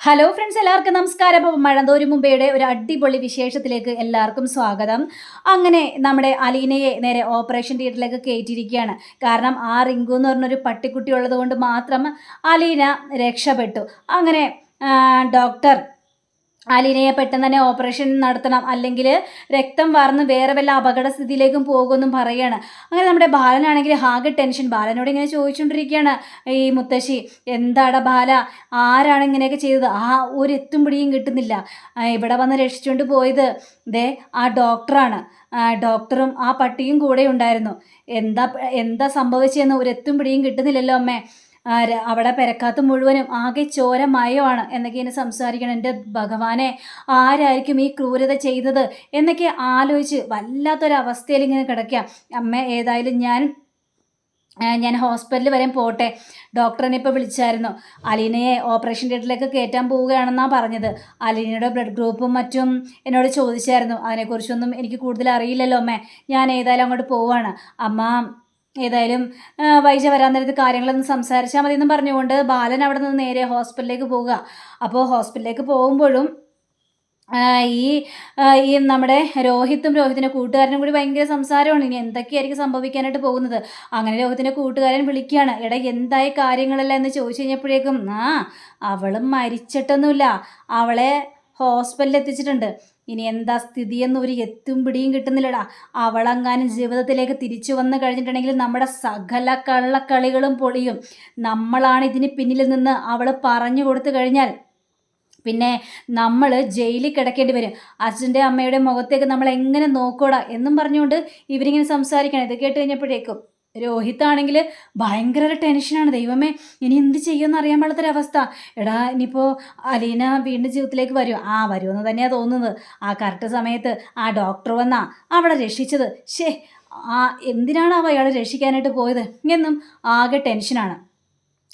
Hello friends എല്ലാവർക്കും നമസ്കാരം. അപ്പോൾ മഴന്തോരും മുമ്പയുടെ ഒരു അടിപൊളി വിശേഷത്തിലേക്ക് എല്ലാവർക്കും സ്വാഗതം. അങ്ങനെ നമ്മുടെ അലീനയെ നേരെ ഓപ്പറേഷൻ തിയേറ്ററിലേക്ക് കയറ്റിയിരിക്കുകയാണ്. കാരണം ആ റിങ്കു എന്ന് പറഞ്ഞൊരു പട്ടിക്കുട്ടി ഉള്ളത് കൊണ്ട് മാത്രം അലീന രക്ഷപ്പെട്ടു. അങ്ങനെ ഡോക്ടർ അലീനയെ പെട്ടെന്ന് തന്നെ ഓപ്പറേഷൻ നടത്തണം. അല്ലെങ്കിൽ രക്തം വാർന്ന് വേറെ വല്ല അപകടസ്ഥിതിയിലേക്കും പോകുമെന്നും പറയാണ്. അങ്ങനെ നമ്മുടെ ബാലനാണെങ്കിൽ ആകെ ടെൻഷൻ. ബാലനോട് ഇങ്ങനെ ചോദിച്ചുകൊണ്ടിരിക്കുകയാണ് ഈ മുത്തശ്ശി എന്താടാ ബാല? ആരാണ് ഇങ്ങനെയൊക്കെ ചെയ്തത്? ആ ഒരു എത്തും പിടിയും കിട്ടുന്നില്ല. ഇവിടെ വന്ന് രക്ഷിച്ചുകൊണ്ട് പോയത് ദേ ആ ഡോക്ടറാണ്. ഡോക്ടറും ആ പട്ടിയും കൂടെ ഉണ്ടായിരുന്നു. എന്താ എന്താ സംഭവിച്ചതെന്ന് ഒരു എത്തും പിടിയും കിട്ടുന്നില്ലല്ലോ അമ്മേ. അവിടെ പെരക്കാത്ത മുഴുവനും ആകെ ചോര മയമാണ് എന്നൊക്കെ ഇങ്ങനെ സംസാരിക്കണം. എന്റെ ഭഗവാനെ ആരായിരിക്കും ഈ ക്രൂരത ചെയ്തത് എന്നൊക്കെ ആലോചിച്ച് വല്ലാത്തൊരവസ്ഥയിൽ ഇങ്ങനെ കിടക്കുക. അമ്മ ഏതായാലും ഞാൻ ഞാൻ ഹോസ്പിറ്റലിൽ വരെ പോട്ടെ. ഡോക്ടറിനെ ഇപ്പോൾ വിളിച്ചായിരുന്നു. അലീനയെ ഓപ്പറേഷൻ തിയേറ്ററിലേക്ക് കയറ്റാൻ പോവുകയാണെന്നാണ് പറഞ്ഞത്. അലീനയുടെ ബ്ലഡ് ഗ്രൂപ്പും മറ്റും എന്നോട് ചോദിച്ചായിരുന്നു. അതിനെക്കുറിച്ചൊന്നും എനിക്ക് കൂടുതൽ അറിയില്ലല്ലോ അമ്മേ. ഞാൻ ഏതായാലും അങ്ങോട്ട് പോവുകയാണ് അമ്മ ഏതായാലും വൈജ വരാൻ നേരത്ത് കാര്യങ്ങളൊന്ന് സംസാരിച്ചാൽ മതി എന്നും പറഞ്ഞുകൊണ്ട് ബാലൻ അവിടെ നിന്ന് നേരെ ഹോസ്പിറ്റലിലേക്ക് പോവുക. അപ്പോൾ ഹോസ്പിറ്റലിലേക്ക് പോകുമ്പോഴും ഈ ഈ നമ്മുടെ രോഹിത്തും രോഹിത്തിന്റെ കൂട്ടുകാരനും കൂടി ഭയങ്കര സംസാരമാണ്. ഇനി എന്തൊക്കെയായിരിക്കും സംഭവിക്കാനായിട്ട് പോകുന്നത്? അങ്ങനെ രോഹിത്തിന്റെ കൂട്ടുകാരൻ വിളിക്കുകയാണ്. എടാ എന്തായി കാര്യങ്ങളല്ല എന്ന് ചോദിച്ചു കഴിഞ്ഞപ്പോഴേക്കും ആ അവളും മരിച്ചിട്ടൊന്നുമില്ല. അവളെ ഹോസ്പിറ്റലിൽ എത്തിച്ചിട്ടുണ്ട്. ഇനി എന്താ സ്ഥിതിയെന്ന് ഒരു എത്തും പിടിയും കിട്ടുന്നില്ലടാ. അവളങ്ങാനും ജീവിതത്തിലേക്ക് തിരിച്ചു വന്നു കഴിഞ്ഞിട്ടുണ്ടെങ്കിൽ നമ്മുടെ സകല കള്ളക്കളികളും പൊളിയും. നമ്മളാണ് ഇതിന് പിന്നിൽ നിന്ന് അവൾ പറഞ്ഞു കൊടുത്തു കഴിഞ്ഞാൽ പിന്നെ നമ്മൾ ജയിലിൽ കിടക്കേണ്ടി വരും. അച്ഛന്റെ അമ്മയുടെ മുഖത്തേക്ക് നമ്മൾ എങ്ങനെ നോക്കൂടാ എന്നും പറഞ്ഞുകൊണ്ട് ഇവരിങ്ങനെ സംസാരിക്കണം. ഇത് കേട്ട് കഴിഞ്ഞപ്പോഴേക്കും രോഹിത്താണെങ്കിൽ ഭയങ്കര ടെൻഷനാണ്. ദൈവമേ ഇനി എന്ത് ചെയ്യുമെന്ന് അറിയാൻ പാടാത്തൊരവസ്ഥ എടാ ഇനിയിപ്പോൾ അലീന വീണ്ടും ജീവിതത്തിലേക്ക് വരും ആ വരുമെന്ന് തന്നെയാണ് തോന്നുന്നത്. ആ കറക്റ്റ് സമയത്ത് ആ ഡോക്ടർ വന്നാ അവളെ രക്ഷിച്ചത്. ഷേ ആ എന്തിനാണ് അവ അയാളെ രക്ഷിക്കാനായിട്ട് പോയത്? എന്നും ആകെ ടെൻഷനാണ്.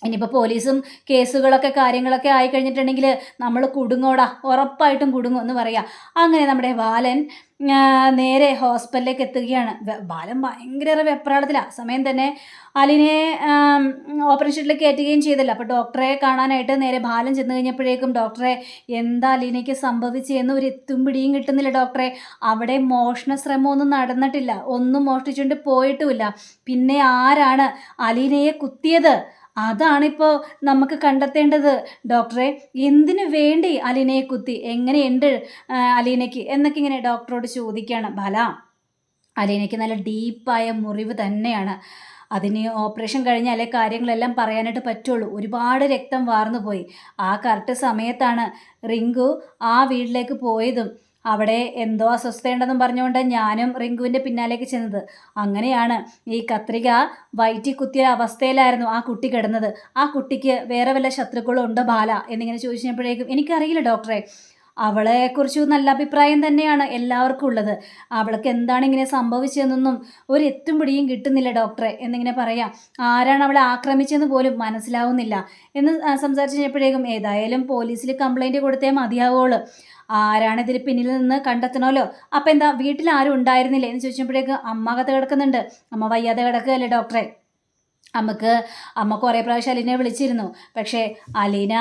ഇനിയിപ്പോൾ പോലീസും കേസുകളൊക്കെ കാര്യങ്ങളൊക്കെ ആയി കഴിഞ്ഞിട്ടുണ്ടെങ്കിൽ നമ്മൾ കുടുങ്ങോടാ. ഉറപ്പായിട്ടും കുടുങ്ങും എന്ന് പറയാം. അങ്ങനെ നമ്മുടെ ബാലൻ നേരെ ഹോസ്പിറ്റലിലേക്ക് എത്തുകയാണ്. ബാലം ബാലൻ ഭയങ്കര വെപ്രാളത്തിലാണ് സമയം തന്നെ അലിനെ ഓപ്പറേഷൻ ഷീറ്റിൽ കയറ്റുകയും ചെയ്തില്ല. അപ്പോൾ ഡോക്ടറെ കാണാനായിട്ട് നേരെ ബാലൻ ചെന്ന് കഴിഞ്ഞപ്പോഴേക്കും ഡോക്ടറെ എന്താ അലീനയ്ക്ക് സംഭവിച്ചതെന്ന് ഒരു എത്തും പിടിയും കിട്ടുന്നില്ല ഡോക്ടറെ. അവിടെ മോഷണ ശ്രമമൊന്നും നടന്നിട്ടില്ല. ഒന്നും മോഷ്ടിച്ചുകൊണ്ട് പോയിട്ടുമില്ല. പിന്നെ ആരാണ് അലീനയെ കുത്തിയത്? അതാണിപ്പോൾ നമുക്ക് കണ്ടെത്തേണ്ടത്. ഡോക്ടറെ എന്തിനു വേണ്ടി അലീനയെ കുത്തി എങ്ങനെയുണ്ട് അലീനയ്ക്ക് എന്നൊക്കെ ഇങ്ങനെ ഡോക്ടറോട് ചോദിക്കുകയാണ് ബല അലീനയ്ക്ക് നല്ല ഡീപ്പായ മുറിവ് തന്നെയാണ്. അതിന് ഓപ്പറേഷൻ കഴിഞ്ഞാലേ കാര്യങ്ങളെല്ലാം പറയാനായിട്ട് പറ്റുള്ളൂ. ഒരുപാട് രക്തം വാർന്നു പോയി. ആ കറക്റ്റ് സമയത്താണ് റിങ്കു ആ വീട്ടിലേക്ക് പോയതും. അവിടെ എന്തോ അസ്വസ്ഥയുണ്ടെന്നും പറഞ്ഞുകൊണ്ട് ഞാനും റിങ്കുവിന്റെ പിന്നാലേക്ക് ചെന്നത്. അങ്ങനെയാണ് ഈ കത്രിക വയറ്റി കുത്തിയ അവസ്ഥയിലായിരുന്നു ആ കുട്ടി കിടന്നത്. ആ കുട്ടിക്ക് വേറെ വല്ല ശത്രുക്കളും ഉണ്ടോ ബാല? എന്നിങ്ങനെ ചോദിച്ചപ്പോഴേക്കും എനിക്കറിയില്ല ഡോക്ടറെ. അവളെക്കുറിച്ച് നല്ല അഭിപ്രായം തന്നെയാണ് എല്ലാവർക്കും ഉള്ളത്. അവൾക്ക് എന്താണ് ഇങ്ങനെ സംഭവിച്ചതെന്നൊന്നും ഒരു എത്തും പിടിയും കിട്ടുന്നില്ല ഡോക്ടറെ. എന്നിങ്ങനെ പറയാം ആരാണ് അവളെ ആക്രമിച്ചതെന്ന് പോലും മനസ്സിലാവുന്നില്ല. എന്ന് സംസാരിച്ചപ്പോഴേക്കും ഏതായാലും പോലീസിൽ കംപ്ലൈന്റ് കൊടുത്തേ മതിയാവുള്ളൂ. ആരാണ് ഇതിൽ പിന്നിൽ നിന്ന് കണ്ടെത്തണമല്ലോ? അപ്പം എന്താ വീട്ടിൽ ആരും ഉണ്ടായിരുന്നില്ലേ? എന്ന് ചോദിച്ചപ്പോഴേക്ക് അമ്മ കഥ കിടക്കുന്നുണ്ട്. അമ്മ വയ്യാതെ കിടക്കുകയല്ലേ ഡോക്ടറെ? അമ്മയ്ക്ക് അമ്മ കുറേ പ്രാവശ്യം അലീനെ വിളിച്ചിരുന്നു. പക്ഷേ അലീന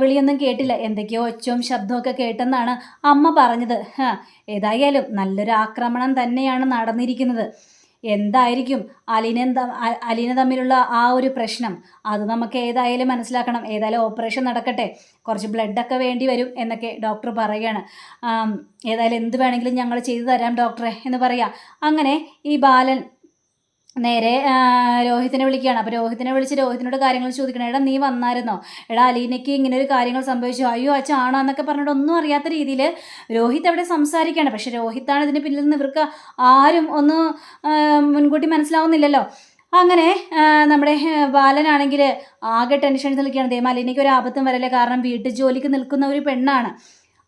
വിളിയൊന്നും കേട്ടില്ല. എന്തൊക്കെയോ ഒച്ചവും ശബ്ദമൊക്കെ കേട്ടെന്നാണ് അമ്മ പറഞ്ഞത്. ഏതായാലും നല്ലൊരു ആക്രമണം തന്നെയാണ് നടന്നിരിക്കുന്നത്. എന്തായിരിക്കും അലീന അലീന തമ്മിലുള്ള ആ ഒരു പ്രശ്നം? അത് നമുക്ക് ഏതായാലും മനസ്സിലാക്കണം. ഏതായാലും ഓപ്പറേഷൻ നടക്കട്ടെ. കുറച്ച് ബ്ലഡൊക്കെ വേണ്ടി വരും എന്നൊക്കെ ഡോക്ടർ പറയുകയാണ്. ഏതായാലും എന്ത് വേണമെങ്കിലും ഞങ്ങൾ ചെയ്തു തരാം ഡോക്ടറെ എന്ന് പറയാം. അങ്ങനെ ഈ ബാലൻ നേരെ രോഹിത്തിനെ വിളിക്കുകയാണ്. അപ്പോൾ രോഹിത്തിനെ വിളിച്ച് രോഹിത്തിനോട് കാര്യങ്ങൾ ചോദിക്കണം എടാ നീ വന്നായിരുന്നോ? എടാ അലീനയ്ക്ക് ഇങ്ങനെ ഒരു കാര്യങ്ങൾ സംഭവിച്ചു. അയ്യോ അച്ഛ ആണോ എന്നൊക്കെ പറഞ്ഞിട്ട് ഒന്നും അറിയാത്ത രീതിയിൽ രോഹിത് അവിടെ സംസാരിക്കുകയാണ്. പക്ഷെ രോഹിത്താണ് ഇതിന് പിന്നിൽ നിന്ന് ഇവർക്ക് ആരും ഒന്ന് മുൻകൂട്ടി മനസ്സിലാവുന്നില്ലല്ലോ. അങ്ങനെ നമ്മുടെ ബാലനാണെങ്കിൽ ആകെ ടെൻഷൻ നിൽക്കുകയാണ്. ദേമാലിനിക്ക് ഒരു ആപത്തും വരല്ലേ. കാരണം വീട്ടു ജോലിക്ക് നിൽക്കുന്ന ഒരു പെണ്ണാണ്.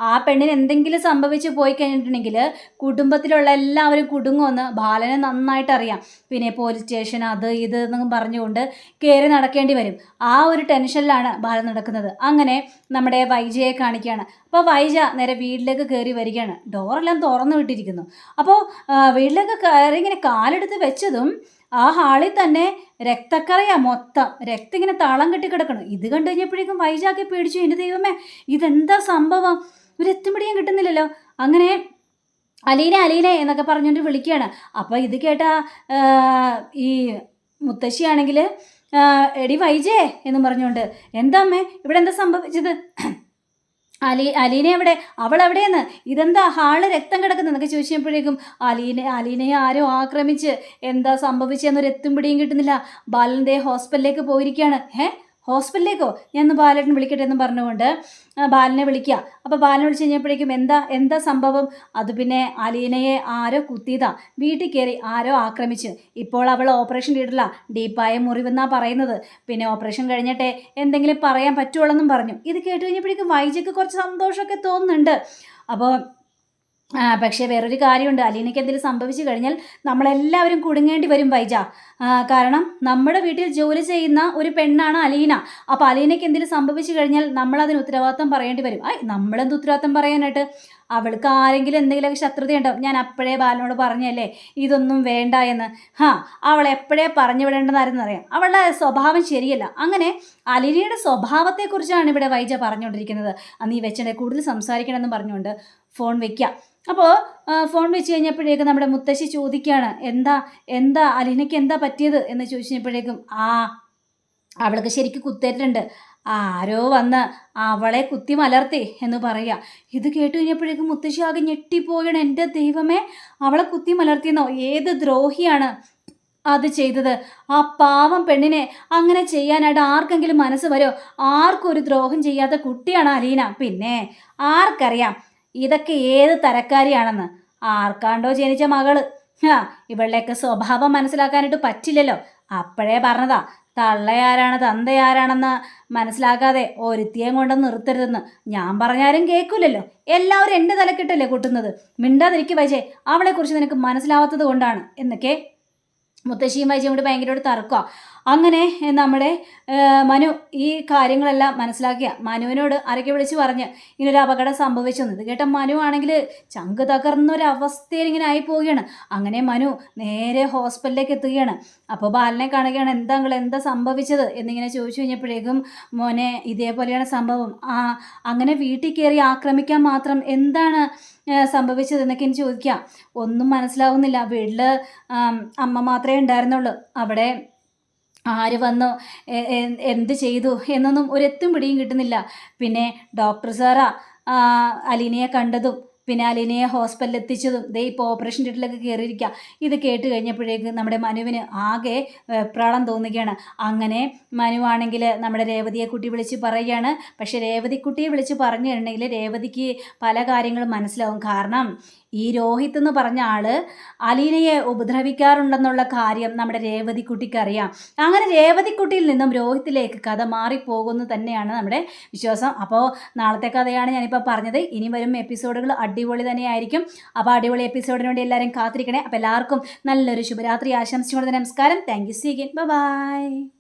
ആ പെണ്ണിന് എന്തെങ്കിലും സംഭവിച്ച് പോയി കഴിഞ്ഞിട്ടുണ്ടെങ്കിൽ കുടുംബത്തിലുള്ള എല്ലാവരും കുടുങ്ങുമെന്ന് ബാലനെ നന്നായിട്ട് അറിയാം പിന്നെ പോലീസ് സ്റ്റേഷൻ അത് ഇത് എന്നൊക്കെ പറഞ്ഞുകൊണ്ട് കയറി നടക്കേണ്ടി വരും. ആ ഒരു ടെൻഷനിലാണ് ബാലൻ നടക്കുന്നത്. അങ്ങനെ നമ്മുടെ വൈജയെ കാണിക്കുകയാണ്. അപ്പോൾ വൈജ നേരെ വീട്ടിലേക്ക് കയറി വരികയാണ്. ഡോറെല്ലാം തുറന്നു വിട്ടിരിക്കുന്നു. അപ്പോൾ വീട്ടിലേക്ക് കയറി ഇങ്ങനെ കാലെടുത്ത് വെച്ചതും ആ ഹാളിൽ തന്നെ രക്തക്കറയാ മൊത്തം. രക്തം ഇങ്ങനെ താളം കെട്ടി കിടക്കണം. ഇത് കണ്ടു കഴിഞ്ഞപ്പോഴേക്കും വൈജാക്കി പേടിച്ചു. എന്റെ ദൈവമേ ഇതെന്താ സംഭവം? ഒരു എത്തുപിടിയും കിട്ടുന്നില്ലല്ലോ. അങ്ങനെ അലീന അലീന എന്നൊക്കെ പറഞ്ഞുകൊണ്ട് വിളിക്കുകയാണ്. അപ്പോൾ ഇത് കേട്ട ഈ മുത്തശ്ശിയാണെങ്കിൽ എടി വൈജേ എന്ന് പറഞ്ഞുകൊണ്ട് എന്താ അമ്മേ ഇവിടെ എന്താ സംഭവിച്ചത്? അലി അലീന എവിടെ? അവൾ എവിടെയെന്ന്? ഇതെന്താ ഹാൾ രക്തം കിടക്കുന്നതൊക്കെ ചോദിച്ചപ്പോഴേക്കും അലീനെ അലീനയെ ആരോ ആക്രമിച്ച് എന്താ സംഭവിച്ചെന്നൊരു എത്തും പിടിയും കിട്ടുന്നില്ല. ബാലന്റെ ഹോസ്പിറ്റലിലേക്ക് പോയിരിക്കുകയാണ്. ഏഹ് ഹോസ്പിറ്റലിലേക്കോ? ഞാൻ ഒന്ന് ബാലേട്ടൻ വിളിക്കട്ടെ എന്ന് പറഞ്ഞുകൊണ്ട് ബാലനെ വിളിക്കുക. അപ്പോൾ ബാലനെ വിളിച്ച് കഴിഞ്ഞപ്പോഴേക്കും എന്താ എന്താ സംഭവം? അത് പിന്നെ അലീനയെ ആരോ കുത്തിയതാ. വീട്ടിൽ കയറി ആരോ ആക്രമിച്ച്. ഇപ്പോൾ അവൾ ഓപ്പറേഷൻ ഇടില്ല ഡീപ്പായ മുറിവെന്നാണ് പറയുന്നത്. പിന്നെ ഓപ്പറേഷൻ കഴിഞ്ഞിട്ടെ എന്തെങ്കിലും പറയാൻ പറ്റുള്ളെന്നും പറഞ്ഞു. ഇത് കേട്ട് കഴിഞ്ഞപ്പോഴേക്കും വൈജയ്ക്ക് കുറച്ച് സന്തോഷമൊക്കെ തോന്നുന്നുണ്ട്. അപ്പോൾ പക്ഷേ വേറൊരു കാര്യമുണ്ട്. അലീനയ്ക്ക് എന്തെങ്കിലും സംഭവിച്ചു കഴിഞ്ഞാൽ നമ്മളെല്ലാവരും കുടുങ്ങേണ്ടി വരും വൈജ. കാരണം നമ്മുടെ വീട്ടിൽ ജോലി ചെയ്യുന്ന ഒരു പെണ്ണാണ് അലീന. അപ്പോൾ അലീനയ്ക്ക് എന്തെങ്കിലും സംഭവിച്ചു കഴിഞ്ഞാൽ നമ്മൾ അതിന് ഉത്തരവാദിത്തം പറയേണ്ടി വരും. ഐ നമ്മളെന്ത് ഉത്തരവാദിത്തം പറയാനായിട്ട്? അവൾക്ക് ആരെങ്കിലും എന്തെങ്കിലുമൊക്കെ ശത്രുതയുണ്ടാവും ഞാൻ അപ്പോഴേ ബാലനോട് പറഞ്ഞല്ലേ ഇതൊന്നും വേണ്ട എന്ന്. ഹാ അവൾ എപ്പോഴേ പറഞ്ഞു വിടേണ്ടതായിരുന്നു അറിയാം? അവളുടെ സ്വഭാവം ശരിയല്ല. അങ്ങനെ അലിനിയുടെ സ്വഭാവത്തെക്കുറിച്ചാണ് ഇവിടെ വൈജ പറഞ്ഞുകൊണ്ടിരിക്കുന്നത്. നീ വെച്ചേ കൂടുതൽ സംസാരിക്കണമെന്ന് പറഞ്ഞുകൊണ്ട് ഫോൺ വെക്കുക അപ്പോൾ ഫോൺ വെച്ച് കഴിഞ്ഞപ്പോഴേക്കും നമ്മുടെ മുത്തശ്ശി ചോദിക്കുകയാണ് എന്താ എന്താ അലീനയ്ക്ക് എന്താ പറ്റിയത്? എന്ന് ചോദിച്ചപ്പോഴേക്കും ആ അവൾക്ക് ശരിക്കും കുത്തേറ്റിട്ടുണ്ട്. ആരോ വന്ന് അവളെ കുത്തി മലർത്തി എന്ന് പറയുക ഇത് കേട്ട് കഴിഞ്ഞപ്പോഴേക്കും മുത്തശ്ശി ആകെ ഞെട്ടിപ്പോയാണ്. എന്റെ ദൈവമേ അവളെ കുത്തി മലർത്തിയെന്നോ? ഏത് ദ്രോഹിയാണ് അത് ചെയ്തത്? ആ പാവം പെണ്ണിനെ അങ്ങനെ ചെയ്യാനായിട്ട് ആർക്കെങ്കിലും മനസ്സ് വരുമോ? ആർക്കും ഒരു ദ്രോഹം ചെയ്യാത്ത കുട്ടിയാണ് അലീന. പിന്നെ ആർക്കറിയാം ഇതൊക്കെ ഏത് തരക്കാരിയാണെന്ന്? ആർക്കാണ്ടോ ജനിച്ച മകൾ? ആ ഇവളുടെയൊക്കെ സ്വഭാവം മനസ്സിലാക്കാനായിട്ട് പറ്റില്ലല്ലോ. അപ്പോഴേ പറഞ്ഞതാ തള്ളയാരാണ് തന്തയാരാണെന്ന് മനസ്സിലാക്കാതെ ഒരുത്തിയേം കൊണ്ട് നിർത്തരുതെന്ന്. ഞാൻ പറഞ്ഞാലും കേൾക്കില്ലല്ലോ എല്ലാവരും എന്റെ തലക്കെട്ടല്ലേ കൂട്ടുന്നത്. മിണ്ടാതിരിക്കും പക്ഷേ അവളെക്കുറിച്ച് നിനക്ക് മനസ്സിലാവാത്തത് കൊണ്ടാണ് എന്നൊക്കെ മുത്തശ്ശിയും വൈജയും കൂടി ഭയങ്കരമായിട്ട് തർക്കുക അങ്ങനെ നമ്മുടെ മനു ഈ കാര്യങ്ങളെല്ലാം മനസ്സിലാക്കിയ. മനുവിനോട് ആരൊക്കെ വിളിച്ച് പറഞ്ഞ് ഇങ്ങനൊരു അപകടം സംഭവിച്ചു ഇത് കേട്ട മനു ആണെങ്കിൽ ചങ്ക് തകർന്നൊരവസ്ഥയിൽ ഇങ്ങനെ ആയി പോവുകയാണ് അങ്ങനെ മനു നേരെ ഹോസ്പിറ്റലിലേക്ക് എത്തുകയാണ്. അപ്പോൾ ബാലനെ കാണുകയാണ് എന്താ നിങ്ങൾ എന്താ സംഭവിച്ചത്? എന്നിങ്ങനെ ചോദിച്ചു കഴിഞ്ഞപ്പോഴേക്കും മോനെ ഇതേപോലെയാണ് സംഭവം. ആ അങ്ങനെ വീട്ടിൽ കയറി ആക്രമിക്കാൻ മാത്രം എന്താണ് സംഭവിച്ചത് എന്നൊക്കെ എനിക്ക് ചോദിക്കാം. ഒന്നും മനസ്സിലാവുന്നില്ല. വീട്ടിൽ അമ്മ മാത്രമേ ഉണ്ടായിരുന്നുള്ളൂ. അവിടെ ആര് വന്നു? എന്ത് ചെയ്തു? എന്നൊന്നും ഒരെത്തും പിടിയും കിട്ടുന്നില്ല. പിന്നെ ഡോക്ടർ സാറാ അലീനയെ കണ്ടതും പിന്നെ ഹോസ്പിറ്റലിൽ എത്തിച്ചതും ദേ ഇപ്പോൾ ഓപ്പറേഷൻ തിയേറ്ററിലേക്ക് കയറിയിരിക്കുക ഇത് കേട്ട് കഴിഞ്ഞപ്പോഴേക്ക് നമ്മുടെ മനുവിന് ആകെ പ്രളം തോന്നുകയാണ്. അങ്ങനെ മനുവാണെങ്കിൽ നമ്മുടെ രേവതിയെ കുട്ടി വിളിച്ച് പറയുകയാണ്. പക്ഷേ രേവതിക്കുട്ടിയെ വിളിച്ച് പറഞ്ഞിട്ടുണ്ടെങ്കിൽ രേവതിക്ക് പല കാര്യങ്ങളും മനസ്സിലാവും. കാരണം ഈ രോഹിത് എന്ന് പറഞ്ഞ ആൾ അലീനയെ ഉപദ്രവിക്കാറുണ്ടെന്നുള്ള കാര്യം നമ്മുടെ രേവതിക്കുട്ടിക്ക് അറിയാം. അങ്ങനെ രേവതിക്കുട്ടിയിൽ നിന്നും രോഹിത്തിലേക്ക് കഥ മാറിപ്പോകുന്നു തന്നെയാണ് നമ്മുടെ വിശ്വാസം. അപ്പോൾ നാളത്തെ കഥയാണ് ഞാനിപ്പോൾ പറഞ്ഞത്. ഇനി വരും എപ്പിസോഡുകൾ അടിപൊളി തന്നെയായിരിക്കും. അപ്പോൾ അടിപൊളി എപ്പിസോഡിന് വേണ്ടി എല്ലാവരും കാത്തിരിക്കണേ. അപ്പോൾ എല്ലാവർക്കും നല്ലൊരു ശുഭരാത്രി ആശംസിച്ചുകൊണ്ട് നമസ്കാരം. Thank you see again bye